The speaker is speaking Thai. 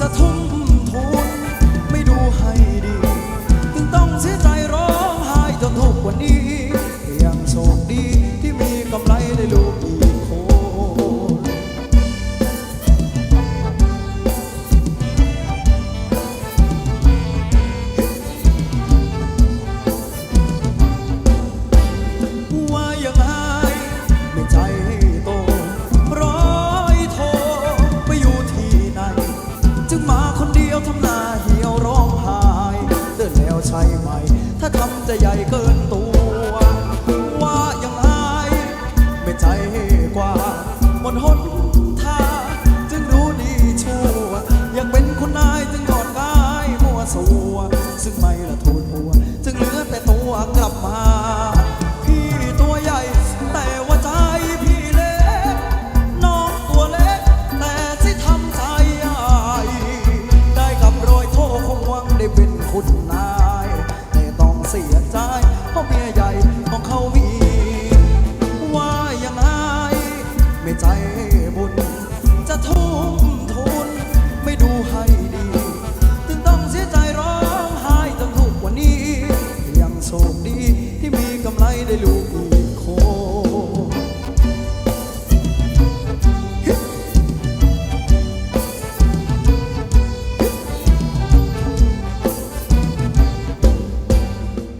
จะทุ่ม จะใหญ่เกินตัว ว่ายังไงไม่ใจกว่าหมดหนทางจึงรู้ดีชั่ว อยากเป็นคนนายจึงยอดกายมัวสัว ซึ่งไม่ละทูนหัว จึงเหลือแต่ตัวกลับมา พี่ตัวใหญ่แต่ว่าใจพี่เล็ก น้องตัวเล็ก แต่ที่ทำใจใหญ่ได้กับรอยโทษคงหวังได้เป็นคุณนา cabeludo